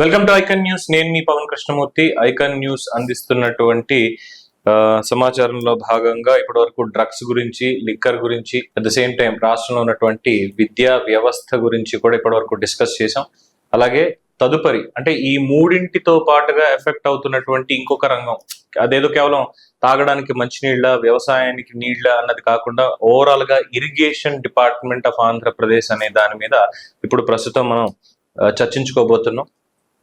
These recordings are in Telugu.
Welcome to icon news. నేను మీ పవన్ కృష్ణమూర్తి. ఐకన్ న్యూస్ అందిస్తున్నటువంటి సమాచారంలో భాగంగా ఇప్పటి వరకు డ్రగ్స్ గురించి లిక్కర్ గురించి అట్ ద సేమ్ టైం రాష్ట్రంలో ఉన్నటువంటి విద్యా వ్యవస్థ గురించి కూడా ఇప్పటి వరకు డిస్కస్ చేసాం అలాగే తదుపరి అంటే ఈ మూడింటితో పాటుగా ఎఫెక్ట్ అవుతున్నటువంటి ఇంకొక రంగం అదేదో కేవలం తాగడానికి మంచినీళ్ళ వ్యవసాయానికి నీళ్ళ అన్నది కాకుండా ఓవరాల్గా ఇరిగేషన్ డిపార్ట్మెంట్ ఆఫ్ ఆంధ్రప్రదేశ్ అనే దాని మీద ఇప్పుడు ప్రస్తుతం మనం చర్చించుకోబోతున్నాం.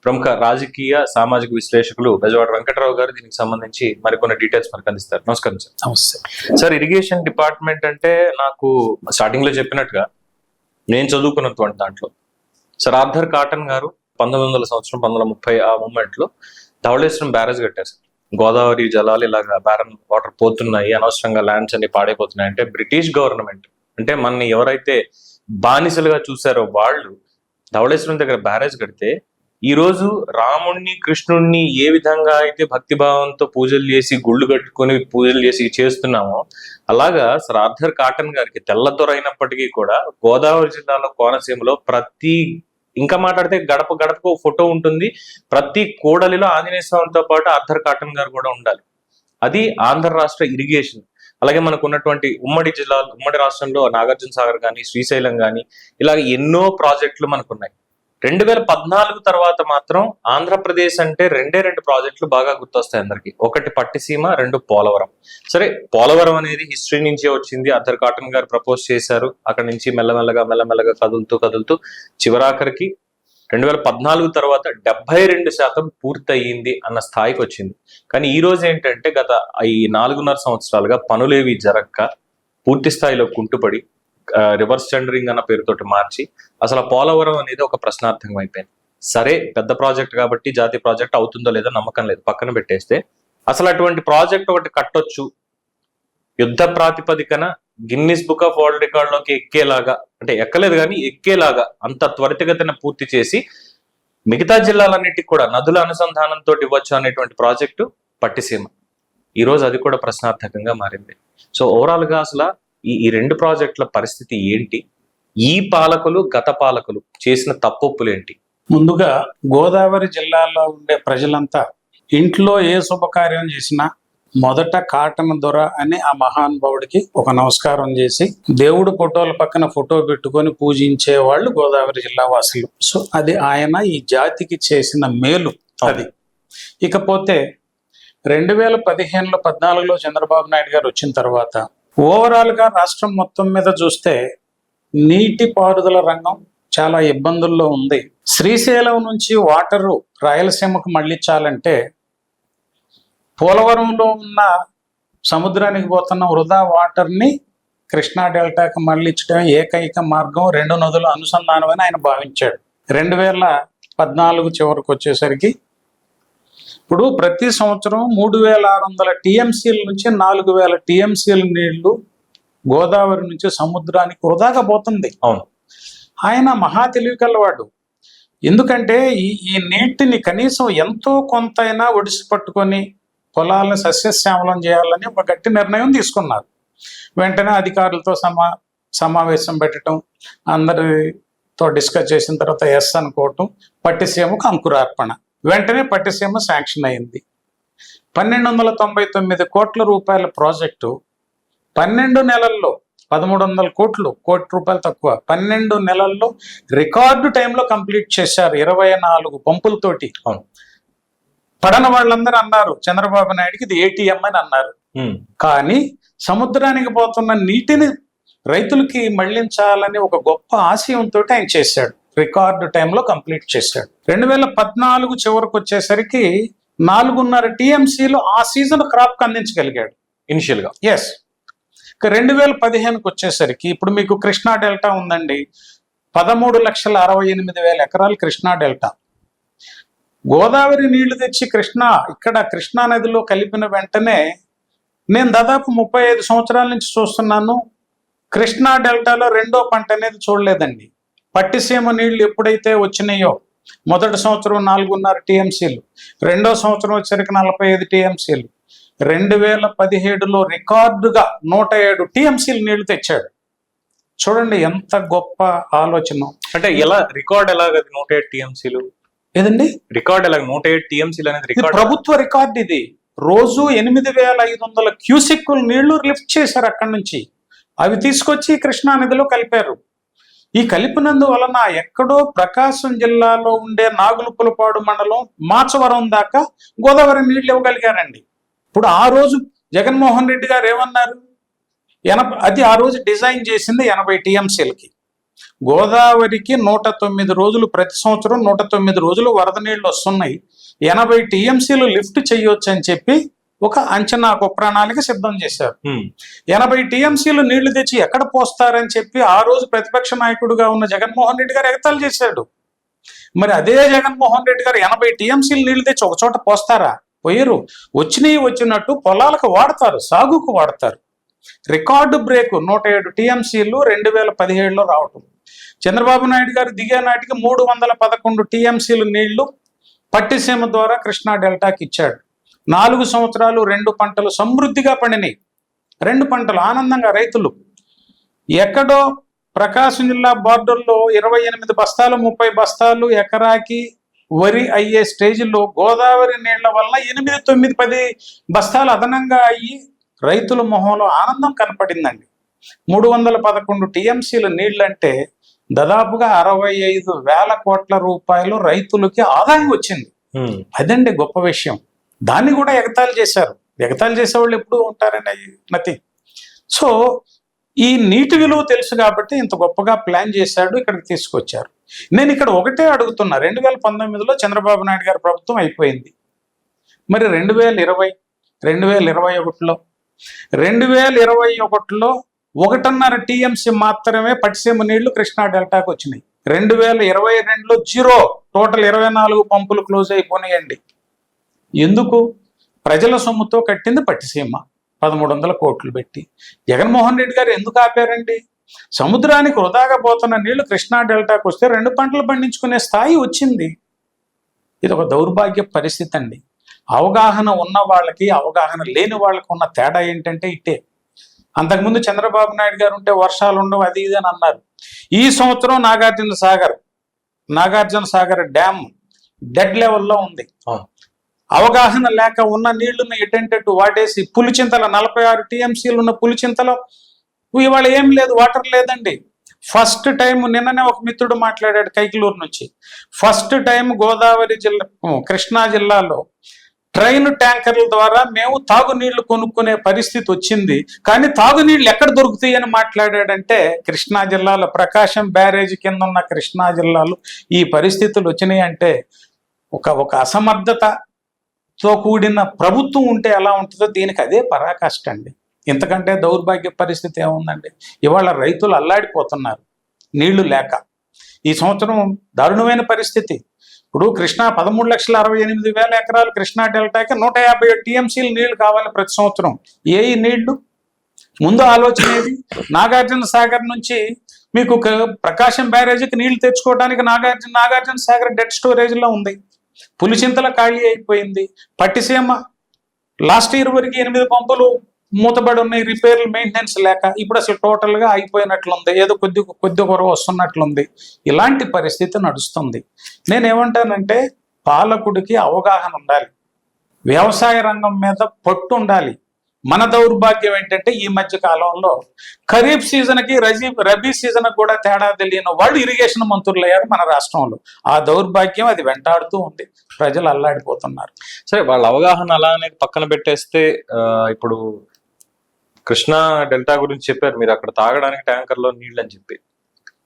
ప్రముఖ రాజకీయ సామాజిక విశ్లేషకులు బెజవాడ వెంకటరావు గారు దీనికి సంబంధించి మరికొన్ని డీటెయిల్స్ మనకు అందిస్తారు. నమస్కారం సార్. నమస్తే. సార్ ఇరిగేషన్ డిపార్ట్మెంట్ అంటే నాకు స్టార్టింగ్లో చెప్పినట్టుగా నేను చదువుకున్నటువంటి దాంట్లో సార్ ఆర్థర్ కాటన్ గారు పంతొమ్మిది వందల సంవత్సరం పంతొమ్మిది వందల ముప్పై ఆ మూమెంట్లో ధవళేశ్వరం బ్యారేజ్ కట్టారు సార్. గోదావరి జలాలు ఇలాగా బ్యారన్ వాటర్ పోతున్నాయి అనవసరంగా ల్యాండ్స్ అన్ని పాడైపోతున్నాయి అంటే బ్రిటిష్ గవర్నమెంట్ అంటే మనని ఎవరైతే బానిసలుగా చూసారో వాళ్ళు ధవళేశ్వరం దగ్గర బ్యారేజ్ కడితే ఈ రోజు రాముణ్ణి కృష్ణుణ్ణి ఏ విధంగా అయితే భక్తిభావంతో పూజలు చేసి గుళ్ళు కట్టుకొని పూజలు చేసి చేస్తున్నామో అలాగా సర్ ఆర్థర్ కాటన్ గారికి తెల్లదొర అయినప్పటికీ కూడా గోదావరి జిల్లాలో కోనసీమలో ప్రతి ఇంకా మాట్లాడితే గడప గడపకు ఫోటో ఉంటుంది. ప్రతి కూడలిలో ఆంజనేయ స్వామితో పాటు ఆర్థర్ కాటన్ గారు కూడా ఉండాలి. అది ఆంధ్ర రాష్ట్ర ఇరిగేషన్. అలాగే మనకు ఉన్నటువంటి ఉమ్మడి జిల్లా ఉమ్మడి రాష్ట్రంలో నాగార్జున సాగర్ కానీ శ్రీశైలం కానీ ఇలాగ ఎన్నో ప్రాజెక్టులు మనకు ఉన్నాయి రెండు వేల పద్నాలుగు తర్వాత మాత్రం ఆంధ్రప్రదేశ్ అంటే రెండే రెండు ప్రాజెక్టులు బాగా గుర్తొస్తాయి అందరికి. ఒకటి పట్టిసీమ రెండు పోలవరం. సరే పోలవరం అనేది హిస్టరీ నుంచే వచ్చింది. అర్థర్ కాటన్ గారు ప్రపోజ్ చేశారు. అక్కడ నుంచి మెల్లమెల్లగా మెల్లమెల్లగా కదులుతూ కదులుతూ చివరాఖరికి రెండు వేల పద్నాలుగు తర్వాత డెబ్బై రెండు శాతం పూర్తయింది అన్న స్థాయికి వచ్చింది. కానీ ఈ రోజు ఏంటంటే గత ఈ నాలుగున్నర సంవత్సరాలుగా పనులేవి జరగక పూర్తి స్థాయిలో కుంటుపడి రివర్స్ టెండరింగ్ అన్న పేరుతోటి మార్చి అసలు పోలవరం అనేది ఒక ప్రశ్నార్థకం అయిపోయింది. సరే పెద్ద ప్రాజెక్ట్ కాబట్టి జాతీయ ప్రాజెక్ట్ అవుతుందో లేదో నమ్మకం లేదు. పక్కన పెట్టేస్తే అసలు అటువంటి ప్రాజెక్ట్ ఒకటి కట్టొచ్చు. యుద్ధ ప్రాతిపదికన గిన్నిస్ బుక్ ఆఫ్ వరల్డ్ రికార్డ్లోకి ఎక్కేలాగా అంటే ఎక్కలేదు కానీ ఎక్కేలాగా అంత త్వరితగతిన పూర్తి చేసి మిగతా జిల్లాలన్నిటికి కూడా నదుల అనుసంధానంతో ఇవ్వచ్చు అనేటువంటి ప్రాజెక్టు పట్టిసీమ. ఈరోజు అది కూడా ప్రశ్నార్థకంగా మారింది. సో ఓవరాల్గా అసలు ఈ ఈ రెండు ప్రాజెక్టుల పరిస్థితి ఏంటి? ఈ పాలకులు గత పాలకులు చేసిన తప్పొప్పులు ఏంటి? ముందుగా గోదావరి జిల్లాలో ఉండే ప్రజలంతా ఇంట్లో ఏ శుభకార్యం చేసినా మొదట కాటన్ దొర అని ఆ మహానుభావుడికి ఒక నమస్కారం చేసి దేవుడు ఫోటోల పక్కన ఫోటో పెట్టుకొని పూజించే వాళ్ళు గోదావరి జిల్లా వాసులు. సో అది ఆయన ఈ జాతికి చేసిన మేలు అది. ఇకపోతే రెండు వేల పదిహేనులో పద్నాలుగులో చంద్రబాబు నాయుడు గారు వచ్చిన తర్వాత ఓవరాల్గా రాష్ట్రం మొత్తం మీద చూస్తే నీటి పారుదల రంగం చాలా ఇబ్బందుల్లో ఉంది. శ్రీశైలం నుంచి వాటరు రాయలసీమకు మళ్ళించాలంటే పోలవరంలో ఉన్న సముద్రానికి పోతున్న వృధా వాటర్ని కృష్ణా డెల్టాకు మళ్ళించడం ఏకైక మార్గం రెండు నదుల అనుసంధానం అని ఆయన భావించాడు. రెండు వేల పద్నాలుగు చివరికి వచ్చేసరికి ఇప్పుడు ప్రతి సంవత్సరం మూడు వేల ఆరు వందల టీఎంసీల నుంచి నాలుగు వేల టీఎంసీల నీళ్ళు గోదావరి నుంచి సముద్రానికి వృధాగా పోతుంది. అవును. ఆయన మహా తెలివి కలవాడు ఎందుకంటే ఈ ఈ నీటిని కనీసం ఎంతో కొంతైనా ఒడిసి పట్టుకొని పొలాలను సస్యశ్యామలం చేయాలని ఒక గట్టి నిర్ణయం తీసుకున్నారు. వెంటనే అధికారులతో సమా సమావేశం పెట్టడం అందరితో డిస్కస్ చేసిన తర్వాత ఎస్ అనుకోవటం పట్టిసీమకు అంకురార్పణ. వెంటనే పట్టిసీమ శాంక్షన్ అయింది. పన్నెండు వందల తొంభై తొమ్మిది కోట్ల రూపాయల ప్రాజెక్టు పన్నెండు నెలల్లో పదమూడు వందల కోట్లు కోటి రూపాయలు తక్కువ పన్నెండు నెలల్లో రికార్డు టైంలో కంప్లీట్ చేశారు ఇరవై నాలుగు పంపులతోటి. పడన వాళ్ళందరూ అన్నారు చంద్రబాబు నాయుడుకి ఇది ఏటీఎం అని అన్నారు. కానీ సముద్రానికి పోతున్న నీటిని రైతులకి మళ్ళించాలని ఒక గొప్ప ఆశయంతో ఆయన చేశాడు. రికార్డు టైంలో కంప్లీట్ చేశాడు. రెండు వేల పద్నాలుగు చివరికి వచ్చేసరికి నాలుగున్నర టీఎంసీలు ఆ సీజన్ క్రాప్ అందించగలిగాడు ఇనిషియల్గా. ఎస్ ఇక రెండు వేల పదిహేనుకి వచ్చేసరికి ఇప్పుడు మీకు కృష్ణా డెల్టా ఉందండి. పదమూడు లక్షల అరవై ఎనిమిది వేల ఎకరాలు కృష్ణా డెల్టా. గోదావరి నీళ్ళు తెచ్చి కృష్ణా ఇక్కడ కృష్ణా నదిలో కలిపిన వెంటనే నేను దాదాపు ముప్పై ఐదు సంవత్సరాల నుంచి చూస్తున్నాను. కృష్ణా డెల్టాలో రెండో పంట అనేది చూడలేదండి. పట్టిసీమ నీళ్ళు ఎప్పుడైతే వచ్చినాయో మొదటి సంవత్సరం నాలుగున్నర టీఎంసీలు రెండో సంవత్సరం వచ్చేసరికి నలభై ఐదు టీఎంసీలు. రెండు వేల పదిహేడులో రికార్డుగా నూట ఏడు టీఎంసీలు నీళ్ళు తెచ్చాడు. చూడండి ఎంత గొప్ప ఆలోచన. అంటే ఎలా రికార్డ్ ఎలాగది నూట ఎయిట్ టీఎంసీలు? ఏదండి? రికార్డ్ ఎలా నూట ఏడు టీఎంసీలు అనేది రికార్డ్? ప్రభుత్వ రికార్డ్ ఇది. రోజు ఎనిమిది వేల ఐదు వందల క్యూసెక్కులు నీళ్ళు లిఫ్ట్ చేశారు అక్కడి నుంచి. అవి తీసుకొచ్చి కృష్ణా నదిలో కలిపారు. ఈ కలిపినందు వలన ఎక్కడో ప్రకాశం జిల్లాలో ఉండే నాగులుపులపాడు మండలం మాచవరం దాకా గోదావరి నీళ్ళు ఇవ్వగలిగారండి. ఇప్పుడు ఆ రోజు జగన్మోహన్ రెడ్డి గారు ఏమన్నారు? ఎనభై అది ఆ రోజు డిజైన్ చేసింది ఎనభై టీఎంసీలకి. గోదావరికి నూట తొమ్మిది రోజులు ప్రతి సంవత్సరం నూట తొమ్మిది రోజులు వరద నీళ్ళు వస్తున్నాయి. ఎనభై టీఎంసీలు లిఫ్ట్ చేయొచ్చు అని చెప్పి ఒక అంచనా ఒక ప్రణాళిక సిద్ధం చేశారు. ఎనభై టీఎంసీలు నీళ్ళు తెచ్చి ఎక్కడ పోస్తారని చెప్పి ఆ రోజు ప్రతిపక్ష నాయకుడిగా ఉన్న జగన్మోహన్ రెడ్డి గారు ఎగతాళి చేశాడు. మరి అదే జగన్మోహన్ రెడ్డి గారు ఎనభై టీఎంసీలు నీళ్ళు తెచ్చి ఒక చోట పోస్తారా? పోయరు. వచ్చినవి వచ్చినట్టు పొలాలకు వాడతారు సాగుకు వాడతారు. రికార్డు బ్రేక్ నూట ఏడు టీఎంసీలు రెండు వేల పదిహేడులో రావటం. చంద్రబాబు నాయుడు గారు దిగే నాటికి మూడు వందల పదకొండు టీఎంసీలు నీళ్ళు పట్టిసీమ ద్వారా కృష్ణా డెల్టాకి ఇచ్చాడు. నాలుగు సంవత్సరాలు రెండు పంటలు సమృద్ధిగా పండినాయి. రెండు పంటలు ఆనందంగా రైతులు. ఎక్కడో ప్రకాశం జిల్లా బార్డర్లో ఇరవై ఎనిమిది బస్తాలు ముప్పై బస్తాలు ఎకరాకి వరి అయ్యే స్టేజ్లో గోదావరి నీళ్ళ వల్ల ఎనిమిది తొమ్మిది పది బస్తాలు అదనంగా అయ్యి రైతుల మొహంలో ఆనందం కనపడిందండి. మూడు వందల పదకొండు టీఎంసీల నీళ్ళంటే దాదాపుగా అరవై ఐదు వేల కోట్ల రూపాయలు రైతులకి ఆదాయం వచ్చింది. అదండి గొప్ప విషయం. దాన్ని కూడా ఎగతాళి చేశారు. ఎగతాళి చేసేవాళ్ళు ఎప్పుడూ ఉంటారనే అవి నతి సో ఈ నీటి విలువ తెలుసు కాబట్టి ఇంత గొప్పగా ప్లాన్ చేశాడు ఇక్కడికి తీసుకొచ్చారు. నేను ఇక్కడ ఒకటే అడుగుతున్నా. రెండు వేల పంతొమ్మిదిలో చంద్రబాబు నాయుడు గారి ప్రభుత్వం అయిపోయింది. మరి రెండు వేల ఇరవై రెండు వేల ఇరవై ఒకటిలో? రెండు వేల ఇరవై ఒకటిలో ఒకటిన్నర టీఎంసీ మాత్రమే పట్టిసీమ నీళ్ళు కృష్ణా డెల్టాకు వచ్చినాయి. రెండు వేల ఇరవై రెండులో జీరో టోటల్ ఇరవై నాలుగు పంపులు క్లోజ్ అయిపోయినాయండి. ఎందుకు? ప్రజల సొమ్ముతో కట్టింది పట్టిసీమ. పదమూడు వందల కోట్లు పెట్టి. జగన్మోహన్ రెడ్డి గారు ఎందుకు ఆపారండి? సముద్రానికి వృధాగా పోతున్న నీళ్ళు కృష్ణా డెల్టాకు వస్తే రెండు పంటలు పండించుకునే స్థాయి వచ్చింది. ఇది ఒక దౌర్భాగ్య పరిస్థితి అండి అవగాహన ఉన్న వాళ్ళకి అవగాహన లేని వాళ్ళకి ఉన్న తేడా ఏంటంటే ఇట్టే. అంతకుముందు చంద్రబాబు నాయుడు గారు ఉంటే వర్షాలు ఉండవు అది ఇది అని అన్నారు. ఈ సంవత్సరం నాగార్జున సాగర్ నాగార్జున సాగర్ డ్యామ్ డెడ్ లెవెల్లో ఉంది. అవగాహన లేక ఉన్న నీళ్ళను ఎటెంటెట్టు వాటేసి పులిచింతల నలభై ఆరు టీఎంసీలు ఉన్న పులిచింతలో ఇవాళ ఏం లేదు వాటర్ లేదండి. ఫస్ట్ టైం నిన్ననే ఒక మిత్రుడు మాట్లాడాడు కైకిలూరు నుంచి. ఫస్ట్ టైం గోదావరి జిల్లా కృష్ణా జిల్లాలో ట్రైన్ ట్యాంకర్ల ద్వారా మేము తాగునీళ్ళు కొనుక్కునే పరిస్థితి వచ్చింది. కానీ తాగునీళ్ళు ఎక్కడ దొరుకుతాయి అని మాట్లాడాడంటే కృష్ణా జిల్లాలో ప్రకాశం బ్యారేజ్ కింద ఉన్న కృష్ణా జిల్లాలో ఈ పరిస్థితులు వచ్చినాయి అంటే ఒక ఒక అసమర్థత తో కూడిన ప్రభుత్వం ఉంటే ఎలా ఉంటుందో దీనికి అదే పరాకాష్ట అండి. ఇంతకంటే దౌర్భాగ్య పరిస్థితి ఏముందండి? ఇవాళ రైతులు అల్లాడిపోతున్నారు నీళ్ళు లేక. ఈ సంవత్సరం దారుణమైన పరిస్థితి. ఇప్పుడు కృష్ణా పదమూడు లక్షల అరవై ఎనిమిది వేల ఎకరాలు కృష్ణా డెల్టాకి నూట యాభై టీఎంసీలు నీళ్ళు కావాలి ప్రతి సంవత్సరం. ఏ నీళ్ళు? ముందు ఆలోచన ఏది? నాగార్జున సాగర్ నుంచి మీకు ప్రకాశం బ్యారేజీకి నీళ్ళు తెచ్చుకోవడానికి నాగార్జున నాగార్జున సాగర్ డెడ్ స్టోరేజ్లో ఉంది. పులిచింతల ఖాళీ అయిపోయింది. పట్టిసీమ లాస్ట్ ఇయర్ వరకు ఎనిమిది పంపులు మూతబడి ఉన్నాయి రిపేర్లు మెయింటెనెన్స్ లేక. ఇప్పుడు అసలు టోటల్గా అయిపోయినట్లుంది. ఏదో కొద్ది కొద్ది కొర వస్తున్నట్లుంది. ఇలాంటి పరిస్థితి నడుస్తుంది. నేనేమంటానంటే పాలకుడికి అవగాహన ఉండాలి. వ్యవసాయ రంగం మీద పట్టు ఉండాలి. మన దౌర్భాగ్యం ఏంటంటే ఈ మధ్య కాలంలో ఖరీఫ్ సీజన్కి రజీ రబీ సీజన్ కూడా తేడా తెలియని వాళ్ళు ఇరిగేషన్ మంత్రులు అయ్యారు మన రాష్ట్రంలో. ఆ దౌర్భాగ్యం అది వెంటాడుతూ ఉంది. ప్రజలు అల్లాడిపోతున్నారు. సరే వాళ్ళ అవగాహన అలా అనేది పక్కన పెట్టేస్తే ఇప్పుడు కృష్ణా డెల్టా గురించి చెప్పారు. మీరు అక్కడ తాగడానికి ట్యాంకర్లో నీళ్ళు అని చెప్పి.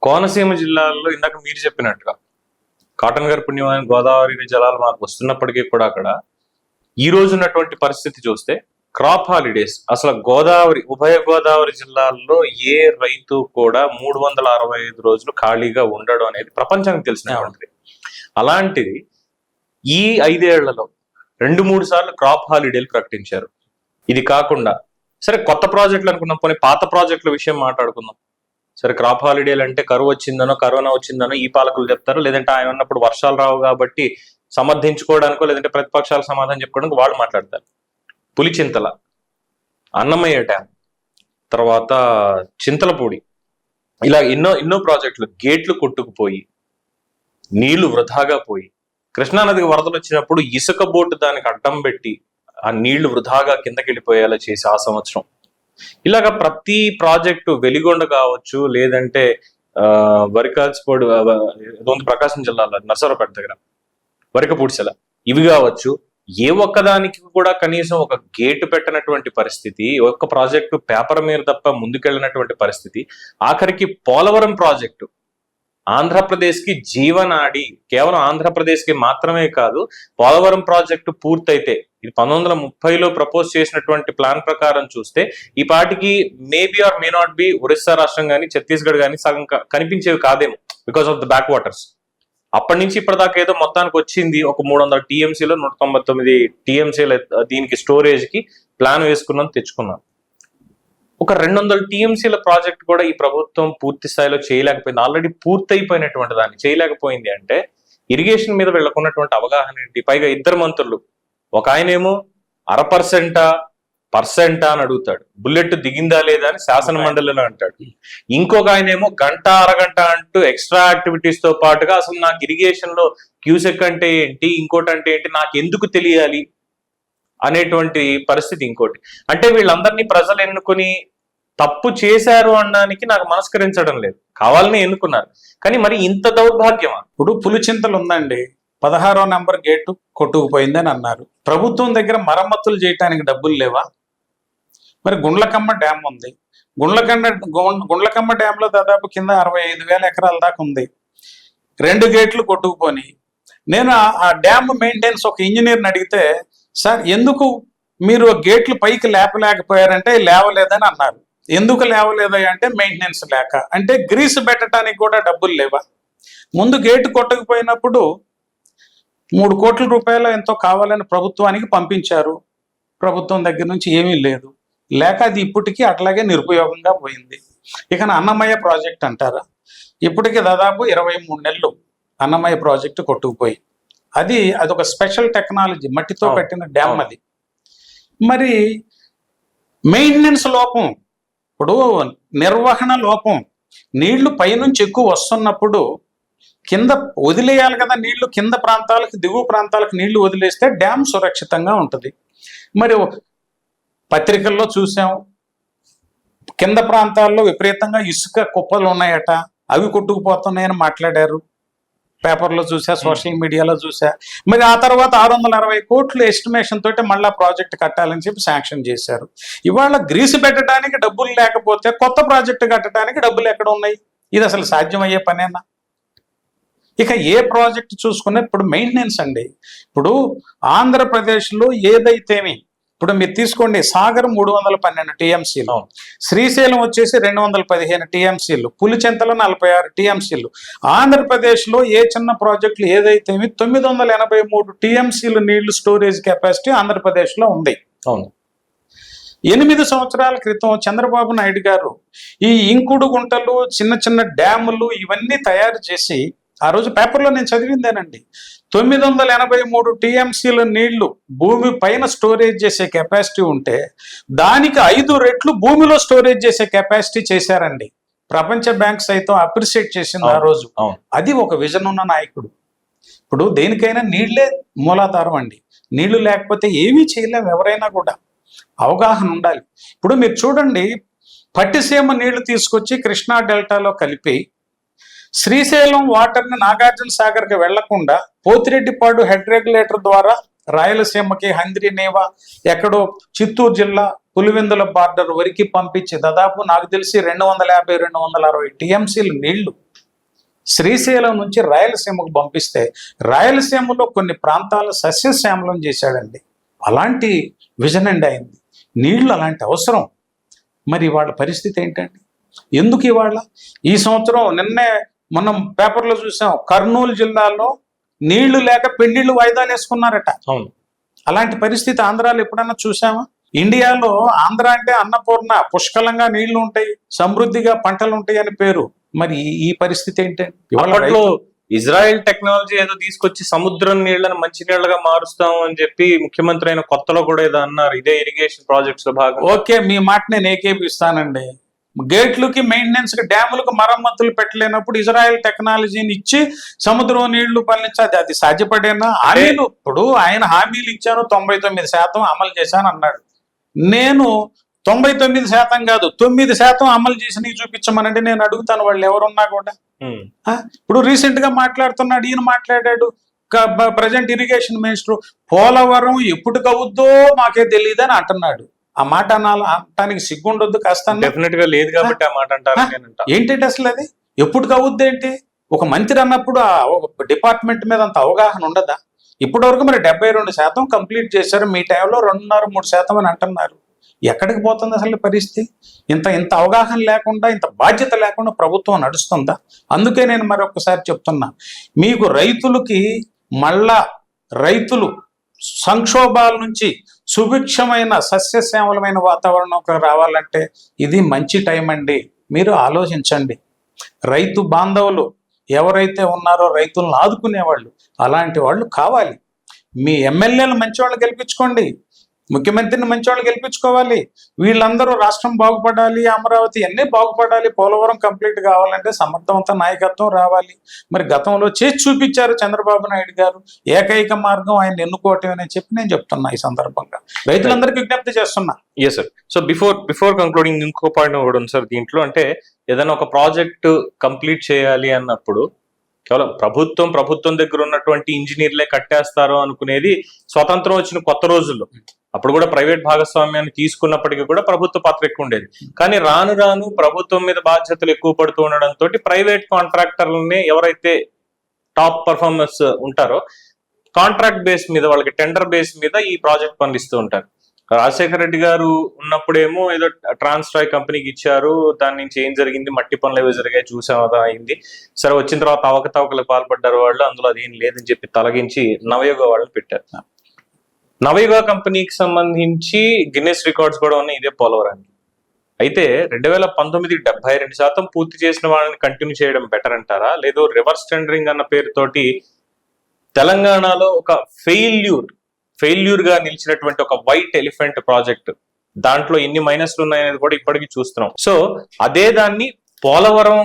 కోనసీమ జిల్లాలో ఇందాక మీరు చెప్పినట్టుగా కాటన్ గారి పుణ్యమైన గోదావరి జలాలు మాకు వస్తున్నప్పటికీ కూడా అక్కడ ఈ రోజు ఉన్నటువంటి పరిస్థితి చూస్తే క్రాప్ హాలిడేస్. అసలు గోదావరి ఉభయ గోదావరి జిల్లాల్లో ఏ రైతు కూడా మూడు వందల అరవై ఐదు రోజులు ఖాళీగా ఉండడం అనేది ప్రపంచానికి తెలిసినటువంటిది అలాంటిది ఈ ఐదేళ్ళలో రెండు మూడు సార్లు క్రాప్ హాలిడేలు ప్రకటించారు. ఇది కాకుండా సరే కొత్త ప్రాజెక్టులు అనుకున్నాం పోనీ పాత ప్రాజెక్టుల విషయం మాట్లాడుకుందాం. సరే క్రాప్ హాలిడేలు అంటే కరువు వచ్చిందనో కరోనా వచ్చిందనో ఈ పాలకులు చెప్తారు? లేదంటే ఆయన ఉన్నప్పుడు వర్షాలు రావు కాబట్టి సమర్థించుకోవడానికో లేదంటే ప్రతిపక్షాలు సమాధానం చెప్పుకోవడానికి వాళ్ళు మాట్లాడతారు. పులిచింతల అన్నమయ్య డ్యామ్ తర్వాత చింతలపూడి. ఇలా ఎన్నో ఎన్నో ప్రాజెక్టులు గేట్లు కొట్టుకుపోయి నీళ్ళు వృధాగా పోయి కృష్ణానదికి వరదలు వచ్చినప్పుడు ఇసుక బోటు దానికి అడ్డం పెట్టి ఆ నీళ్ళు వృధాగా కిందకి వెళ్ళిపోయేలా చేసి ఆ సంవత్సరం. ఇలాగ ప్రతి ప్రాజెక్టు వెలిగొండ కావచ్చు లేదంటే ఆ ప్రకాశం జిల్లాలో నర్సరావుపేట దగ్గర వరికపూడిసెల ఇవి కావచ్చు ఏ ఒక్కదానికి కూడా కనీసం ఒక గేటు పెట్టనటువంటి పరిస్థితి ఒక్క ప్రాజెక్టు పేపర్ మీద తప్ప ముందుకెళ్ళినటువంటి పరిస్థితి. ఆఖరికి పోలవరం ప్రాజెక్టు. ఆంధ్రప్రదేశ్కి జీవనాడి కేవలం ఆంధ్రప్రదేశ్కి మాత్రమే కాదు పోలవరం ప్రాజెక్టు పూర్తయితే ఇది పంతొమ్మిది వందల ముప్పైలో ప్రపోజ్ చేసినటువంటి ప్లాన్ ప్రకారం చూస్తే ఈ పాటికి maybe or may not be Orissa రాష్ట్రం కానీ ఛత్తీస్గఢ్ కానీ సగం కనిపించేవి కాదేమో because of the backwaters అప్పటి నుంచి ఇప్పటిదాకా ఏదో మొత్తానికి వచ్చింది ఒక మూడు వందల టీఎంసీలో నూట తొంభై తొమ్మిది టీఎంసీల దీనికి స్టోరేజ్కి ప్లాన్ వేసుకున్నాం తెచ్చుకున్నాను ఒక రెండు వందల టీఎంసీల ప్రాజెక్ట్ కూడా ఈ ప్రభుత్వం పూర్తి స్థాయిలో చేయలేకపోయింది. ఆల్రెడీ పూర్తయిపోయినటువంటి దాన్ని చేయలేకపోయింది అంటే ఇరిగేషన్ మీద వీళ్ళకున్నటువంటి అవగాహన ఏంటి? పైగా ఇద్దరు మంత్రులు. ఒక ఆయనేమో అర పర్సెంటా పర్సెంటా అని అడుగుతాడు. బుల్లెట్ దిగిందా లేదా అని శాసన మండలిలో అంటాడు. ఇంకొక ఆయనేమో గంట అరగంట అంటూ ఎక్స్ట్రా యాక్టివిటీస్తో పాటుగా అసలు నాకు ఇరిగేషన్లో క్యూసెక్ అంటే ఏంటి ఇంకోటి అంటే ఏంటి నాకు ఎందుకు తెలియాలి అనేటువంటి పరిస్థితి ఇంకోటి. అంటే వీళ్ళందరినీ ప్రజలు ఎన్నుకొని తప్పు చేశారు అనడానికి నాకు మనస్కరించడం లేదు. కావాలని ఎన్నుకున్నారు. కానీ మరి ఇంత దౌర్భాగ్యమా? ఇప్పుడు పులిచింతలు ఉందండి. పదహారో నెంబర్ గేటు కొట్టుకుపోయిందని అన్నారు. ప్రభుత్వం దగ్గర మరమ్మతులు చేయడానికి డబ్బులు లేవా? మరి గుండ్లకమ్మ డ్యామ్ ఉంది. గుండ్లకండ గుండ్లకమ్మ డ్యాంలో దాదాపు కింద అరవై ఐదు వేల ఎకరాల దాకా ఉంది. రెండు గేట్లు కొట్టుకుపోని. నేను ఆ- ఆ డ్యామ్ మెయింటెనెన్స్ ఒక ఇంజనీర్ని అడిగితే సార్ ఎందుకు మీరు గేట్లు పైకి లేపలేకపోయారంటే లేవలేదని అన్నారు. ఎందుకు లేవలేదా అంటే మెయింటెనెన్స్ లేక. అంటే గ్రీస్ పెట్టడానికి కూడా డబ్బులు లేవా? ముందు గేటు కొట్టకపోయినప్పుడు మూడు కోట్ల రూపాయలు ఎంతో కావాలని ప్రభుత్వానికి పంపించారు. ప్రభుత్వం దగ్గర నుంచి ఏమీ లేదు. లేక అది ఇప్పటికీ అట్లాగే నిరుపయోగంగా పోయింది. ఇక అన్నమయ్య ప్రాజెక్ట్ అంటారా? ఇప్పటికి దాదాపు ఇరవై మూడు నెలలు అన్నమయ్య ప్రాజెక్టు కొట్టుకుపోయి. అది అదొక స్పెషల్ టెక్నాలజీ మట్టితో కట్టిన డ్యామ్. అది. మరి మెయింటెనెన్స్ లోపం ఇప్పుడు నిర్వహణ లోపం నీళ్ళు పైనుంచి ఎక్కువ వస్తున్నప్పుడు కింద వదిలేయాలి కదా నీళ్ళు కింద ప్రాంతాలకు దిగువ ప్రాంతాలకు నీళ్ళు వదిలేస్తే డ్యామ్ సురక్షితంగా ఉంటుంది. మరి పత్రికల్లో చూసాం. కింద ప్రాంతాల్లో విపరీతంగా ఇసుక కుప్పలు ఉన్నాయట. అవి కొట్టుకుపోతున్నాయని మాట్లాడారు. పేపర్లో చూసా సోషల్ మీడియాలో చూసా. మరి ఆ తర్వాత ఆరు వందల అరవై కోట్లు ఎస్టిమేషన్ తోటి మళ్ళా ప్రాజెక్ట్ కట్టాలని చెప్పి శాంక్షన్ చేశారు. ఇవాళ గ్రీసు పెట్టడానికి డబ్బులు లేకపోతే కొత్త ప్రాజెక్టు కట్టడానికి డబ్బులు ఎక్కడ ఉన్నాయి? ఇది అసలు సాధ్యమయ్యే పనేనా? ఇక ఏ ప్రాజెక్ట్ చూసుకున్నా ఇప్పుడు మెయింటెనెన్స్ అండి. ఇప్పుడు ఆంధ్రప్రదేశ్లో ఏదైతేమి ఇప్పుడు మీరు తీసుకోండి సాగర్ మూడు వందల పన్నెండు టీఎంసీలు. శ్రీశైలం వచ్చేసి రెండు వందల పదిహేను టీఎంసీలు. పులిచెంతలో నలభై ఆరు టీఎంసీలు. ఆంధ్రప్రదేశ్లో ఏ చిన్న ప్రాజెక్టులు ఏదైతేమి తొమ్మిది వందల ఎనభై మూడు టీఎంసీలు నీళ్ళు స్టోరేజ్ కెపాసిటీ ఆంధ్రప్రదేశ్లో ఉంది. అవును. ఎనిమిది సంవత్సరాల క్రితం చంద్రబాబు నాయుడు గారు ఈ ఇంకుడు గుంటలు చిన్న చిన్న డ్యాములు ఇవన్నీ తయారు చేసి ఆ రోజు పేపర్లో నేను చదివిందేనండి. తొమ్మిది వందల ఎనభై మూడు టీఎంసీల నీళ్ళు భూమి పైన స్టోరేజ్ చేసే కెపాసిటీ ఉంటే దానికి ఐదు రెట్లు భూమిలో స్టోరేజ్ చేసే కెపాసిటీ చేశారండి. ప్రపంచ బ్యాంక్ సైతం అప్రిషియేట్ చేసింది ఆ. రోజు. అది ఒక విజన్ ఉన్న నాయకుడు. ఇప్పుడు దేనికైనా నీళ్ళే మూలాధారం అండి. నీళ్ళు లేకపోతే ఏమీ చేయలేము ఎవరైనా కూడా. అవగాహన ఉండాలి. ఇప్పుడు మీరు చూడండి పట్టిసీమ నీళ్ళు తీసుకొచ్చి కృష్ణా డెల్టాలో కలిపి శ్రీశైలం వాటర్ని నాగార్జున సాగర్కి వెళ్ళకుండా పోతిరెడ్డిపాడు హెడ్ రెగ్యులేటర్ ద్వారా రాయలసీమకి హంద్రి నేవ ఎక్కడో చిత్తూరు జిల్లా పులివెందుల బార్డర్ వరకు పంపించి దాదాపు నాకు తెలిసి రెండు వందల యాభై రెండు వందల అరవై టీఎంసీలు నీళ్ళు శ్రీశైలం నుంచి రాయలసీమకు పంపిస్తే రాయలసీమలో కొన్ని ప్రాంతాలు సస్యశ్యామలం చేశాడండి. అలాంటి విజన్ అండి అయింది. నీళ్ళు అలాంటి అవసరం. మరి వాళ్ళ పరిస్థితి ఏంటండి? ఎందుకు ఇవాళ? ఈ సంవత్సరం నిన్నే మనం పేపర్లో చూసాం కర్నూలు జిల్లాలో నీళ్ళు లేక పెళ్ళిళ్ళు వాయిదాలు వేసుకున్నారట. అవును. అలాంటి పరిస్థితి ఆంధ్రాలో ఎప్పుడైనా చూసామా ఇండియాలో ఆంధ్ర అంటే అన్నపూర్ణ పుష్కలంగా నీళ్ళు ఉంటాయి సమృద్ధిగా పంటలు ఉంటాయి అని పేరు. మరి ఈ- పరిస్థితి ఇవాళ అప్పట్లో ఇజ్రాయెల్ టెక్నాలజీ ఏదో తీసుకొచ్చి సముద్రం నీళ్ళను మంచి నీళ్ళుగా మారుస్తాం అని చెప్పి ముఖ్యమంత్రి అయిన కొత్తలో కూడా ఏదో అన్నారు. ఇదే ఇరిగేషన్ ప్రాజెక్ట్స్లో భాగం ఓకే మీ మాట నేను ఏకేపిస్తానండి గేట్లకి మెయింటెనెన్స్కి డ్యాములకు మరమ్మతులు పెట్టలేనప్పుడు ఇజ్రాయెల్ టెక్నాలజీని ఇచ్చి సముద్రం నీళ్ళు పల్లించాలి అది సాధ్యపడేనా? హామీలు ఇప్పుడు ఆయన హామీలు ఇచ్చాను తొంభై తొమ్మిది శాతం అమలు చేశాను అన్నాడు. నేను తొంభై తొమ్మిది శాతం కాదు తొమ్మిది శాతం అమలు చేసి చూపించమనంటే నేను అడుగుతాను వాళ్ళు ఎవరున్నా కూడా. ఇప్పుడు రీసెంట్గా మాట్లాడుతున్నాడు ఈయన మాట్లాడాడు. ప్రజెంట్ ఇరిగేషన్ మినిస్టర్ పోలవరం ఎప్పుడు కవుద్దో మాకే తెలియదని అంటున్నాడు. ఆ మాట అనాల అనటానికి సిగ్గుండొద్దు కాస్త డెఫినెట్గా లేదు కాబట్టి ఆ మాట అంటారు. ఏంటంటే అసలు అది? ఎప్పుడు కవుద్ది ఏంటి? ఒక మంత్రి అన్నప్పుడు ఆ ఒక డిపార్ట్మెంట్ మీద అంత అవగాహన ఉండదా? ఇప్పటి వరకు మరి డెబ్బై రెండు శాతం కంప్లీట్ చేశారు. మీ టైంలో రెండున్నర మూడు శాతం అని అంటున్నారు. ఎక్కడికి పోతుంది అసలు పరిస్థితి? ఇంత ఇంత అవగాహన లేకుండా ఇంత బాధ్యత లేకుండా ప్రభుత్వం నడుస్తుందా? అందుకే నేను మరొకసారి చెప్తున్నా. మీకు రైతులకి మళ్ళా రైతులు సంక్షోభాల నుంచి సుభిక్షమైన సస్యశ్యామలమైన వాతావరణం రావాలంటే ఇది మంచి టైం అండి. మీరు ఆలోచించండి. రైతు బాంధవులు ఎవరైతే ఉన్నారో రైతులను ఆదుకునేవాళ్ళు అలాంటి వాళ్ళు కావాలి. మీ ఎమ్మెల్యేలు మంచి వాళ్ళు గెలిపించుకోండి. ముఖ్యమంత్రిని మంచివాళ్ళు గెలిపించుకోవాలి. వీళ్ళందరూ రాష్ట్రం బాగుపడాలి అమరావతి అన్నీ బాగుపడాలి పోలవరం కంప్లీట్ కావాలంటే సమర్థవంత నాయకత్వం రావాలి. మరి గతంలో చేసి చూపించారు చంద్రబాబు నాయుడు గారు. ఏకైక మార్గం ఆయన ఎన్నుకోవటం అని చెప్పి నేను చెప్తున్నా ఈ సందర్భంగా. రైతులందరికీ విజ్ఞప్తి చేస్తున్నా. Yes sir so before before concluding ఇంకో పాయింట్ కూడా ఉంది సార్ దీంట్లో. అంటే ఏదైనా ఒక ప్రాజెక్ట్ కంప్లీట్ చేయాలి అన్నప్పుడు కేవలం ప్రభుత్వం ప్రభుత్వం దగ్గర ఉన్నటువంటి ఇంజనీర్లే కట్టేస్తారు అనుకునేది స్వతంత్రం వచ్చిన కొత్త రోజుల్లో. అప్పుడు కూడా ప్రైవేట్ భాగస్వామ్యాన్ని తీసుకున్నప్పటికీ కూడా ప్రభుత్వ పాత్ర ఎక్కువ ఉండేది. కానీ రాను రాను ప్రభుత్వం మీద బాధ్యతలు ఎక్కువ పడుతూ ఉండడంతో ప్రైవేట్ కాంట్రాక్టర్లని ఎవరైతే టాప్ పర్ఫార్మర్స్ ఉంటారో కాంట్రాక్ట్ బేస్ మీద వాళ్ళకి టెండర్ బేస్ మీద ఈ ప్రాజెక్ట్ పనులు ఇస్తూ ఉంటారు. రాజశేఖర రెడ్డి గారు ఉన్నప్పుడేమో ఏదో ట్రాన్స్ట్రాయ్ కంపెనీకి ఇచ్చారు దాని నుంచి ఏం జరిగింది మట్టి పనులు ఏవో జరిగాయి చూసాం అదా అయింది. సరే వచ్చిన తర్వాత అవకతవకలకు పాల్పడ్డారు వాళ్ళు అందులో అది ఏం లేదని చెప్పి తొలగించి నవయుగ వాళ్ళని పెట్టారు. నవయుగ కంపెనీకి సంబంధించి గిన్నెస్ రికార్డ్స్ కూడా ఉన్నాయి ఇదే పోలవరానికి. అయితే రెండు వేల పంతొమ్మిది డెబ్బై రెండు శాతం పూర్తి చేసిన వాళ్ళని కంటిన్యూ చేయడం బెటర్ అంటారా? లేదు రివర్స్ టెండరింగ్ అన్న పేరుతోటి తెలంగాణలో ఒక ఫెయిల్యూర్ ఫెయిల్యూర్గా నిలిచినటువంటి ఒక వైట్ ఎలిఫెంట్ ప్రాజెక్ట్. దాంట్లో ఎన్ని మైనస్లు ఉన్నాయనేది కూడా ఇప్పటికీ చూస్తున్నాం. సో అదే దాన్ని పోలవరం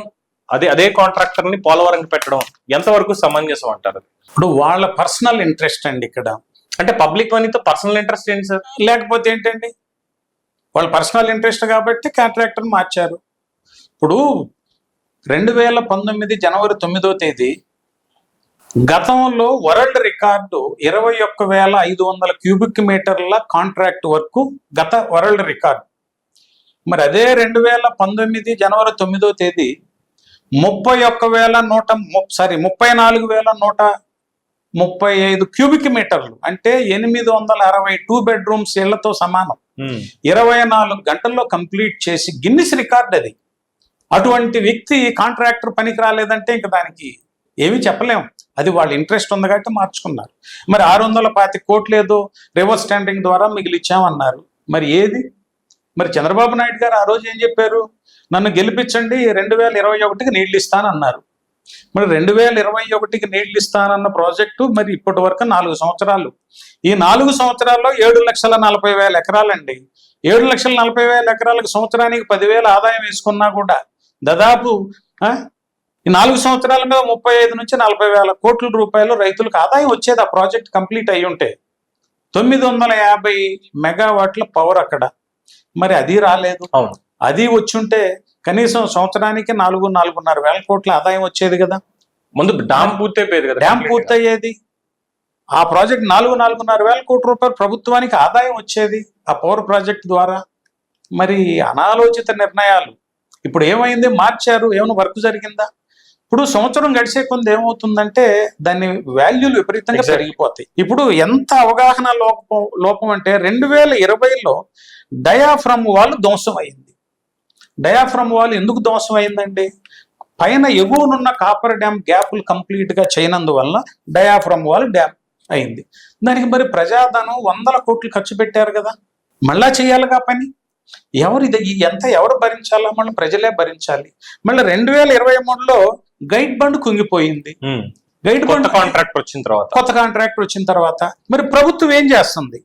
అదే అదే కాంట్రాక్టర్ని పోలవరంకి పెట్టడం ఎంతవరకు సమంజసం అంటారు? ఇప్పుడు వాళ్ళ పర్సనల్ ఇంట్రెస్ట్ అండి ఇక్కడ. అంటే పబ్లిక్ మనీతో పర్సనల్ ఇంట్రెస్ట్ ఏంటి సార్? లేకపోతే ఏంటండి? వాళ్ళ పర్సనల్ ఇంట్రెస్ట్ కాబట్టి కాంట్రాక్టర్ మార్చారు. ఇప్పుడు రెండు వేల పంతొమ్మిది జనవరి తొమ్మిదో తేదీ గతంలో వరల్డ్ రికార్డు ఇరవై ఒక్క వేల ఐదు వందల క్యూబిక్ మీటర్ల కాంట్రాక్ట్ వర్క్ గత వరల్డ్ రికార్డు. మరి అదే రెండు వేల పంతొమ్మిది జనవరి తొమ్మిదో తేదీ ముప్పై ఒక్క వేల నూట సారీ ముప్పై నాలుగు వేల నూట ముప్పై ఐదు క్యూబిక్ మీటర్లు అంటే ఎనిమిది వందల అరవై టూ బెడ్రూమ్స్ ఇళ్ళతో సమానం. ఇరవై నాలుగు గంటల్లో కంప్లీట్ చేసి గిన్నిస్ రికార్డ్ అది. అటువంటి వ్యక్తి కాంట్రాక్టర్ పనికి రాలేదంటే ఇంకా దానికి ఏమీ చెప్పలేం. అది వాళ్ళ ఇంట్రెస్ట్ ఉంది కాబట్టి మార్చుకున్నారు. మరి ఆరు వందల పాతి కోట్లు రివర్స్ టెండరింగ్ ద్వారా మిగిలిచ్చామన్నారు. మరి ఏది? మరి చంద్రబాబు నాయుడు గారు ఆ రోజు ఏం చెప్పారు? నన్ను గెలిపించండి రెండు వేల ఇరవై ఒకటికి నీళ్ళు ఇస్తానన్నారు మరి రెండు వేల ఇరవై ఒకటికి నీళ్ళు ఇస్తానన్న ప్రాజెక్టు మరి ఇప్పటి వరకు నాలుగు సంవత్సరాలు. ఈ నాలుగు సంవత్సరాల్లో ఏడు లక్షల నలభై వేల ఎకరాలండి. ఏడు లక్షల నలభై వేల ఎకరాలకు సంవత్సరానికి పదివేల ఆదాయం వేసుకున్నా కూడా దాదాపు ఈ నాలుగు సంవత్సరాల మీద ముప్పై ఐదు నుంచి నలభై వేల కోట్ల రూపాయలు రైతులకు ఆదాయం వచ్చేది ఆ ప్రాజెక్ట్ కంప్లీట్ అయ్యి ఉంటే. తొమ్మిది వందల యాభై మెగావాట్ల పవర్ అక్కడ. మరి అది రాలేదు. అది వచ్చుంటే కనీసం సంవత్సరానికి నాలుగు నాలుగున్నర వేల కోట్ల ఆదాయం వచ్చేది కదా. ముందు డామ్ పూర్తయిపోయేది కదా డ్యామ్. పూర్తయ్యేది. ఆ ప్రాజెక్ట్ నాలుగు నాలుగున్నర వేల కోట్ల రూపాయలు ప్రభుత్వానికి ఆదాయం వచ్చేది ఆ పవర్ ప్రాజెక్ట్ ద్వారా. మరి అనాలోచిత నిర్ణయాలు. ఇప్పుడు ఏమైంది? మార్చారు. ఏమైనా వర్క్ జరిగిందా? ఇప్పుడు సంవత్సరం గడిచే కొంది ఏమవుతుందంటే దాని వాల్యూలు విపరీతంగా. పెరిగిపోతాయి. ఇప్పుడు ఎంత అవగాహన లోపం లోపం అంటే రెండు వేల ఇరవైలో డయాఫ్రమ్ వాళ్ళు ధ్వంసం అయింది డయాఫ్రమ్ వాళ్ళు ఎందుకు ధ్వంసం అయిందండి పైన ఎగువనున్న కాపర్ డ్యామ్ గ్యాప్లు కంప్లీట్గా చేయనందువల్ల డయాఫ్రమ్ వాల్ డ్యామ్ అయింది. దానికి మరి ప్రజాధనం వందల కోట్లు ఖర్చు పెట్టారు కదా. మళ్ళా చేయాలిగా పని? ఎవరు ఇది ఎంత ఎవరు భరించాలా మళ్ళీ ప్రజలే భరించాలి. మళ్ళీ రెండు వేల ఇరవై మూడులో గైడ్ బండ్ కుంగిపోయింది. గైడ్ బండ్ కాంట్రాక్ట్ వచ్చిన తర్వాత. కొత్త కాంట్రాక్ట్ వచ్చిన తర్వాత మరి ప్రభుత్వం ఏం చేస్తుంది?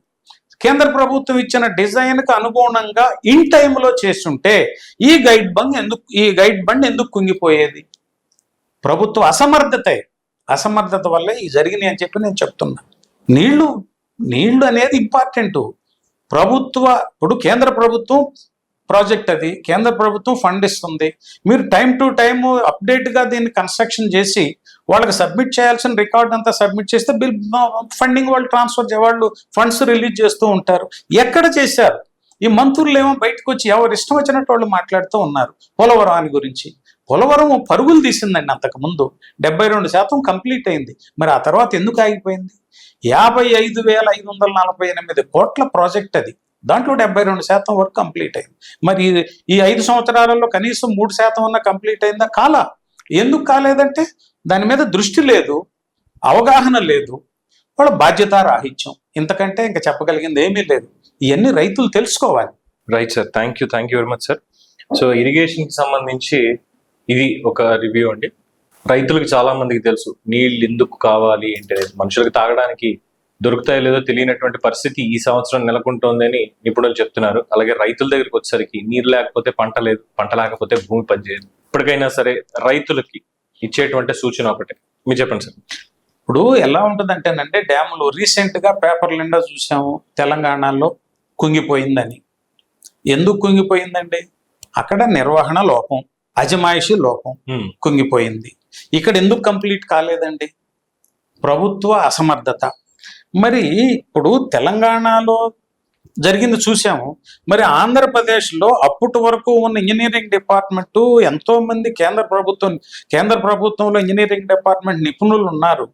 కేంద్ర ప్రభుత్వం ఇచ్చిన డిజైన్కి అనుగుణంగా ఇన్ టైంలో చేస్తుంటే ఈ గైడ్ బండ్ ఎందుకు ఈ గైడ్ బండ్ ఎందుకు కుంగిపోయేది? ప్రభుత్వ అసమర్థతే అసమర్థత వల్ల ఈ జరిగినాయి అని చెప్పి నేను చెప్తున్నా. నీళ్ళు నీళ్ళు అనేది ఇంపార్టెంట్ ప్రభుత్వ ఇప్పుడు కేంద్ర ప్రభుత్వం ప్రాజెక్ట్ అది. కేంద్ర ప్రభుత్వం ఫండ్ ఇస్తుంది. మీరు టైం టు టైం అప్డేట్గా దీన్ని కన్స్ట్రక్షన్ చేసి వాళ్ళకి సబ్మిట్ చేయాల్సిన రికార్డ్ అంతా సబ్మిట్ చేస్తే బిల్ ఫండింగ్ వాళ్ళు ట్రాన్స్ఫర్ వాళ్ళు ఫండ్స్ రిలీజ్ చేస్తూ ఉంటారు. ఎక్కడ చేశారు? ఈ మంత్రులు ఏమో బయటకు వచ్చి ఎవరు ఇష్టం వచ్చినట్టు వాళ్ళు మాట్లాడుతూ ఉన్నారు. పోలవరం అని గురించి. పోలవరం పరుగులు తీసిందండి అంతకు ముందు. డెబ్బై రెండు శాతం కంప్లీట్ అయింది. మరి ఆ తర్వాత ఎందుకు ఆగిపోయింది? యాభై ఐదు వేల ఐదు వందల నలభై ఎనిమిది కోట్ల ప్రాజెక్ట్ అది. దాంట్లో డెబ్బై రెండు శాతం వరకు కంప్లీట్ అయింది. మరి ఈ- ఈ ఐదు సంవత్సరాలలో కనీసం మూడు శాతం ఉన్న కంప్లీట్ అయిందా? కాలా. ఎందుకు కాలేదంటే దాని మీద దృష్టి లేదు అవగాహన లేదు వాళ్ళ బాధ్యత రాహిత్యం. ఇంతకంటే ఇంకా చెప్పగలిగింది ఏమీ లేదు. ఇవన్నీ రైతులు తెలుసుకోవాలి. Right sir thank you thank you very much sir so ఇరిగేషన్కి సంబంధించి ఇది ఒక రివ్యూ అండి. రైతులకు చాలా మందికి తెలుసు నీళ్ళు ఎందుకు కావాలి ఏంటి మనుషులకు తాగడానికి దొరుకుతాయో లేదో తెలియనటువంటి పరిస్థితి ఈ సంవత్సరం నెలకొంటోందని నిపుణులు చెప్తున్నారు. అలాగే రైతుల దగ్గరికి వచ్చేసరికి నీరు లేకపోతే పంట లేదు పంట లేకపోతే భూమి పనిచేయదు. ఇప్పటికైనా సరే రైతులకి ఇచ్చేటువంటి సూచన ఒకటే. మీరు చెప్పండి సార్. ఇప్పుడు ఎలా ఉంటుందంటేనంటే డ్యాములు రీసెంట్గా పేపర్ నిండా చూసాము తెలంగాణలో కుంగిపోయిందని. ఎందుకు కుంగిపోయిందండి? అక్కడ నిర్వహణ లోపం అజమాయిషి లోపం. కుంగిపోయింది. ఇక్కడ ఎందుకు కంప్లీట్ కాలేదండి? ప్రభుత్వ అసమర్థత. మరి ఇప్పుడు తెలంగాణలో జరిగింది చూసాము. మరి ఆంధ్రప్రదేశ్లో అప్పటి వరకు ఉన్న ఇంజనీరింగ్ డిపార్ట్మెంట్ ఎంతో మంది కేంద్ర ప్రభుత్వం కేంద్ర ప్రభుత్వంలో ఇంజనీరింగ్ డిపార్ట్మెంట్ నిపుణులు ఉన్నారు.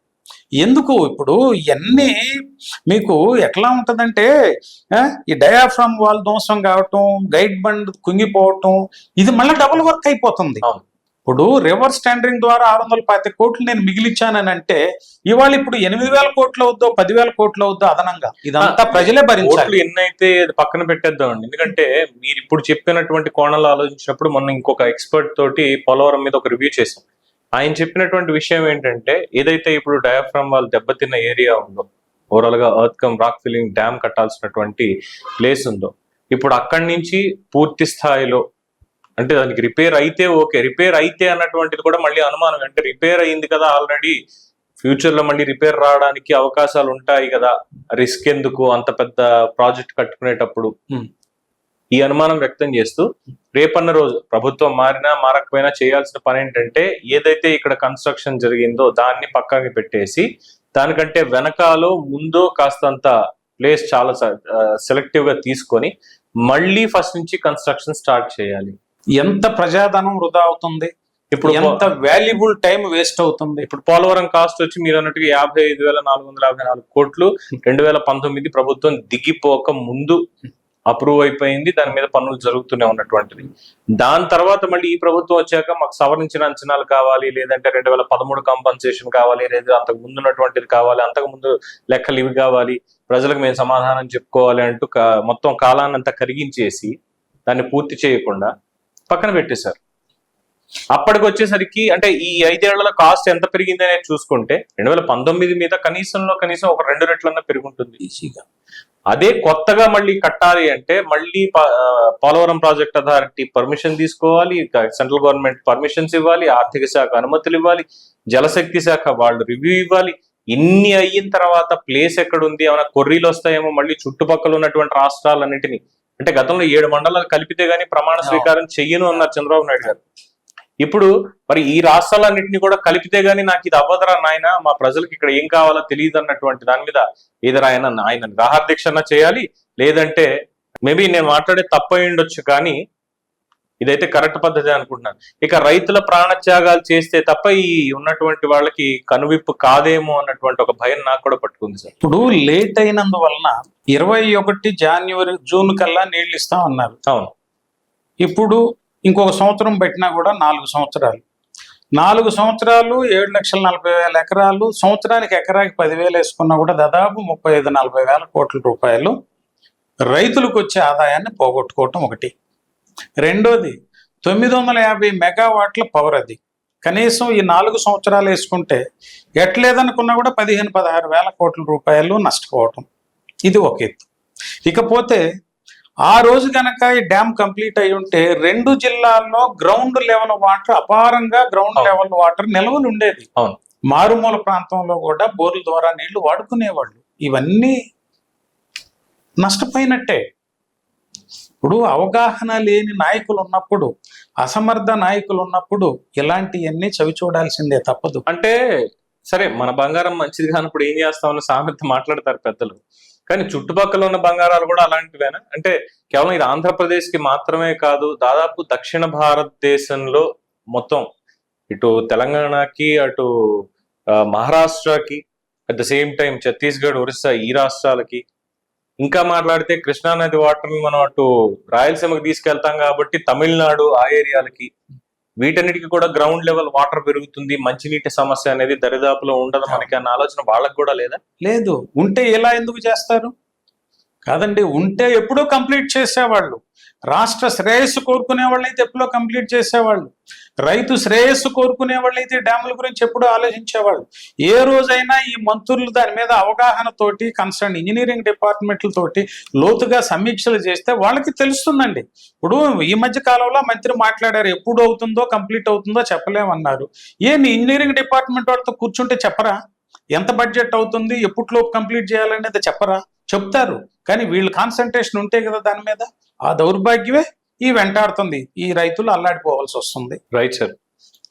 ఎందుకు ఇప్పుడు ఇవన్నీ మీకు ఎట్లా ఉంటుందంటే ఆ, ఈ డయాఫ్రమ్ వాల్ ధ్వంసం కావటం గైడ్ బండ్ కుంగిపోవటం ఇది మళ్ళీ డబుల్ వర్క్ అయిపోతుంది. అవును. ఇప్పుడు రివర్స్ టెండరింగ్ ద్వారా ఆరు వందల పాతి కోట్లు నేను మిగిలిచ్చానని అంటే ఇవాళ ఇప్పుడు ఎనిమిది వేల కోట్లు అవుద్దో పదివేల కోట్లు అవుద్దో అదనంగా? ఇదంతా ప్రజలే భరించాలి. ఎన్నైతే పక్కన పెట్టేద్దామండి. ఎందుకంటే మీరు ఇప్పుడు చెప్పినటువంటి కోణంలో ఆలోచించినప్పుడు మొన్న ఇంకొక ఎక్స్పర్ట్ తోటి పోలవరం మీద ఒక రివ్యూ చేసాం ఆయన చెప్పినటువంటి విషయం ఏంటంటే ఏదైతే ఇప్పుడు డయాఫ్రమ్ వాళ్ళు దెబ్బతిన్న ఏరియా ఉందో ఓవరాల్గా earth cum rock filling dam కట్టాల్సినటువంటి place ఉందో ఇప్పుడు అక్కడి నుంచి పూర్తి స్థాయిలో అంటే దానికి రిపేర్ అయితే ఓకే రిపేర్ అయితే అన్నటువంటిది కూడా మళ్ళీ అనుమానం. అంటే రిపేర్ అయింది కదా ఆల్రెడీ ఫ్యూచర్లో మళ్ళీ రిపేర్ రావడానికి అవకాశాలు ఉంటాయి కదా. రిస్క్ ఎందుకు? అంత పెద్ద ప్రాజెక్ట్ కట్టుకునేటప్పుడు. Hmm. ఈ అనుమానం వ్యక్తం చేస్తూ రేపన్న రోజు ప్రభుత్వం మారినా మారకపోయినా చేయాల్సిన పని ఏంటంటే ఏదైతే ఇక్కడ కన్స్ట్రక్షన్ జరిగిందో దాన్ని పక్కకి పెట్టేసి దానికంటే వెనకాలో ముందో కాస్తంత ప్లేస్ చాలా సెలెక్టివ్గా తీసుకొని మళ్ళీ ఫస్ట్ నుంచి కన్స్ట్రక్షన్ స్టార్ట్ చేయాలి. ఎంత ప్రజాధనం వృధా అవుతుంది? ఇప్పుడు ఎంత వాల్యుబుల్ టైం వేస్ట్ అవుతుంది? ఇప్పుడు పోలవరం కాస్ట్ వచ్చి మీరు అన్నట్టుగా యాభై ఐదు వేల నాలుగు వందల యాభై నాలుగు కోట్లు రెండు వేల పంతొమ్మిది ప్రభుత్వం దిగిపోక ముందు అప్రూవ్ అయిపోయింది. దాని మీద పనులు జరుగుతూనే ఉన్నటువంటిది. దాని తర్వాత మళ్ళీ ఈ ప్రభుత్వం వచ్చాక మాకు సవరించిన అంచనాలు కావాలి లేదంటే రెండు వేల పదమూడు కంపన్సేషన్ కావాలి లేదా అంతకు ముందు ఉన్నటువంటిది కావాలి అంతకు ముందు లెక్కలు ఇవి కావాలి ప్రజలకు మేము సమాధానం చెప్పుకోవాలి అంటూ మొత్తం కాలాన్ని అంతా కరిగించేసి దాన్ని పూర్తి చేయకుండా పక్కన పెట్టేశారు. అప్పటికి వచ్చేసరికి అంటే ఈ ఐదేళ్ళలో కాస్ట్ ఎంత పెరిగింది అనేది చూసుకుంటే రెండు వేల పంతొమ్మిది మీద కనీసంలో కనీసం ఒక రెండు రెట్లన్నా పెరుగుంటుంది. ఈజీగా. అదే కొత్తగా మళ్ళీ కట్టాలి అంటే మళ్ళీ పోలవరం ప్రాజెక్ట్ అథారిటీ పర్మిషన్ తీసుకోవాలి సెంట్రల్ గవర్నమెంట్ పర్మిషన్స్ ఇవ్వాలి ఆర్థిక శాఖ అనుమతులు ఇవ్వాలి జలశక్తి శాఖ వాళ్ళు రివ్యూ ఇవ్వాలి. ఇన్ని అయిన తర్వాత ప్లేస్ ఎక్కడ ఉంది ఏమైనా కొర్రీలు వస్తాయేమో మళ్ళీ చుట్టుపక్కల ఉన్నటువంటి రాష్ట్రాలన్నిటిని అంటే గతంలో ఏడు మండలాలు కలిపితే గానీ ప్రమాణ స్వీకారం చెయ్యను అన్నారు చంద్రబాబు నాయుడు గారు. ఇప్పుడు మరి ఈ రాష్ట్రాలన్నింటినీ కూడా కలిపితే గానీ నాకు ఇది అవ్వదరా నాయన మా ప్రజలకు ఇక్కడ ఏం కావాలో తెలియదు అన్నటువంటి దాని మీద ఏదో ఆయన ఆయన నిరాహార దీక్ష చేయాలి. లేదంటే మేబీ నేను మాట్లాడే తప్పు ఉండొచ్చు కానీ ఇదైతే కరెక్ట్ పద్ధతి అనుకుంటున్నాను. ఇక రైతుల ప్రాణత్యాగాలు చేస్తే తప్ప ఈ ఉన్నటువంటి వాళ్ళకి కనువిప్పు కాదేమో అన్నటువంటి ఒక భయం నాకు కూడా పట్టుకుంది సార్. ఇప్పుడు లేట్ అయినందువలన ఇరవై ఒకటి జాన్యువరి జూన్ కల్లా నీళ్ళు ఇస్తాం అన్నారు. అవును. ఇప్పుడు ఇంకొక సంవత్సరం పెట్టినా కూడా నాలుగు సంవత్సరాలు. నాలుగు సంవత్సరాలు ఏడు లక్షల నలభై వేల ఎకరాలు సంవత్సరానికి ఎకరాకి పదివేలు వేసుకున్నా కూడా దాదాపు ముప్పై ఐదు నలభై వేల కోట్ల రూపాయలు రైతులకు వచ్చే ఆదాయాన్ని పోగొట్టుకోవటం ఒకటి. రెండోది తొమ్మిది వందల యాభై మెగావాట్ల పవర్ అది. కనీసం ఈ నాలుగు సంవత్సరాలు వేసుకుంటే ఎట్లేదనుకున్నా కూడా పదిహేను పదహారు వేల కోట్ల రూపాయలు నష్టపోవటం. ఇది ఒక ఎత్తు. ఇకపోతే ఆ రోజు గనక ఈ డ్యామ్ కంప్లీట్ అయి ఉంటే రెండు జిల్లాల్లో గ్రౌండ్ లెవెల్ వాటర్ అపారంగా గ్రౌండ్. లెవెల్ వాటర్ నిల్వలు ఉండేది అవును. మారుమూల ప్రాంతంలో కూడా బోర్ల ద్వారా నీళ్ళు వాడుకునేవాళ్ళు. ఇవన్నీ నష్టపోయినట్టే. ఇప్పుడు అవగాహన లేని నాయకులు ఉన్నప్పుడు అసమర్థ నాయకులు ఉన్నప్పుడు ఇలాంటివన్నీ చవి చూడాల్సిందే తప్పదు. అంటే సరే మన బంగారం మంచిది కానప్పుడు ఏం చేస్తామని సామెత మాట్లాడతారు పెద్దలు. కానీ చుట్టుపక్కల ఉన్న బంగారాలు కూడా అలాంటివేనా? అంటే కేవలం ఇది ఆంధ్రప్రదేశ్కి మాత్రమే కాదు దాదాపు దక్షిణ భారతదేశంలో మొత్తం. ఇటు తెలంగాణకి అటు మహారాష్ట్రకి at the same time Chhattisgarh Orissa ఈ రాష్ట్రాలకి ఇంకా మాట్లాడితే కృష్ణా నది వాటర్ మనం అటు రాయలసీమకి తీసుకెళ్తాం కాబట్టి తమిళనాడు ఆ ఏరియాలకి వీటన్నిటికి కూడా గ్రౌండ్ లెవెల్ వాటర్ పెరుగుతుంది. మంచినీటి సమస్య అనేది దరిదాపులో ఉండదు మనకి అన్న ఆలోచన వాళ్ళకి కూడా లేదా? లేదు. ఉంటే ఇలా ఎందుకు చేస్తారు? కాదండి ఉంటే ఎప్పుడూ కంప్లీట్ చేసేవాళ్ళు. రాష్ట్ర శ్రేయస్సు కోరుకునే వాళ్ళైతే ఎప్పుడో కంప్లీట్ చేసేవాళ్ళు. రైతు శ్రేయస్సు కోరుకునే వాళ్ళైతే డ్యాముల గురించి ఎప్పుడూ ఆలోచించేవాళ్ళు. ఏ రోజైనా ఈ మంత్రులు దాని మీద అవగాహనతోటి కన్సర్న్ ఇంజనీరింగ్ డిపార్ట్మెంట్లతోటి లోతుగా సమీక్షలు చేస్తే వాళ్ళకి తెలుస్తుందండి. ఇప్పుడు ఈ మధ్య కాలంలో మంత్రి మాట్లాడారు ఎప్పుడు అవుతుందో కంప్లీట్ అవుతుందో చెప్పలేమన్నారు. ఏ ఇంజనీరింగ్ డిపార్ట్మెంట్ వాళ్ళతో కూర్చుంటే చెప్పరా? ఎంత బడ్జెట్ అవుతుంది ఎప్పటిలోపు కంప్లీట్ చేయాలనేది చెప్పరా? చెప్తారు. కానీ వీళ్ళు కాన్సన్ట్రేషన్ ఉంటే కదా దాని మీద? ఆ దౌర్భాగ్యమే ఈ వెంటాడుతుంది. ఈ రైతులు అల్లాడిపోవాల్సి వస్తుంది. రైట్ సార్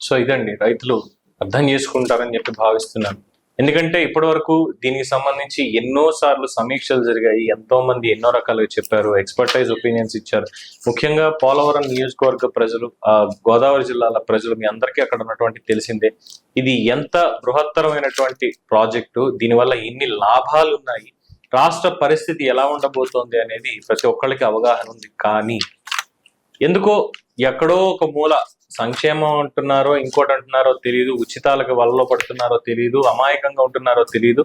సో ఇదండి. రైతులు అర్థం చేసుకుంటారని చెప్పి భావిస్తున్నాను. ఎందుకంటే ఇప్పటి వరకు దీనికి సంబంధించి ఎన్నో సార్లు సమీక్షలు జరిగాయి. ఎంతో మంది ఎన్నో రకాలుగా చెప్పారు. ఎక్స్పర్టైజ్ ఒపీనియన్స్ ఇచ్చారు. ముఖ్యంగా పోలవరం నియోజకవర్గ ప్రజలు ఆ గోదావరి జిల్లాల ప్రజలు మీ అందరికీ అక్కడ ఉన్నటువంటి తెలిసిందే. ఇది ఎంత బృహత్తరమైనటువంటి ప్రాజెక్టు దీనివల్ల ఎన్ని లాభాలు ఉన్నాయి రాష్ట్ర పరిస్థితి ఎలా ఉండబోతోంది అనేది ప్రతి ఒక్కరికి అవగాహన ఉంది. కానీ ఎందుకో ఎక్కడో ఒక మూల సంక్షేమం అంటున్నారో ఇంకోటి అంటున్నారో తెలియదు ఉచితాలకు వలలో పడుతున్నారో తెలియదు అమాయకంగా ఉంటున్నారో తెలియదు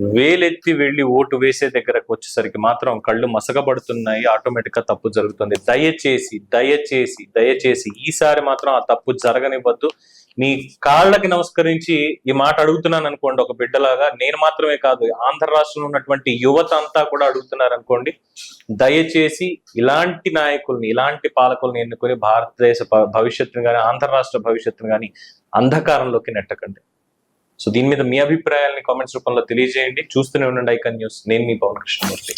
వేలెత్తి వెళ్ళి ఓటు వేసే దగ్గరకు వచ్చేసరికి మాత్రం కళ్ళు మసకబడుతున్నాయి ఆటోమేటిక్గా తప్పు జరుగుతుంది. దయచేసి దయచేసి దయచేసి ఈసారి మాత్రం ఆ తప్పు జరగనివ్వద్దు. నీ కాళ్ళకి నమస్కరించి ఈ మాట అడుగుతున్నాను అనుకోండి ఒక బిడ్డలాగా. నేను మాత్రమే కాదు ఆంధ్ర రాష్ట్రంలో ఉన్నటువంటి యువత అంతా కూడా అడుగుతున్నారు అనుకోండి దయచేసి ఇలాంటి నాయకుల్ని ఇలాంటి పాలకుల్ని ఎన్నుకొని భారతదేశ భవిష్యత్తును కానీ ఆంధ్ర రాష్ట్ర భవిష్యత్తును కానీ అంధకారంలోకి నెట్టకండి. సో దీని మీద మీ అభిప్రాయాల్ని కామెంట్స్ రూపంలో తెలియజేయండి. చూస్తూనే ఉండండి ఐకన్ న్యూస్. నేను మీ పవన్ కృష్ణమూర్తి.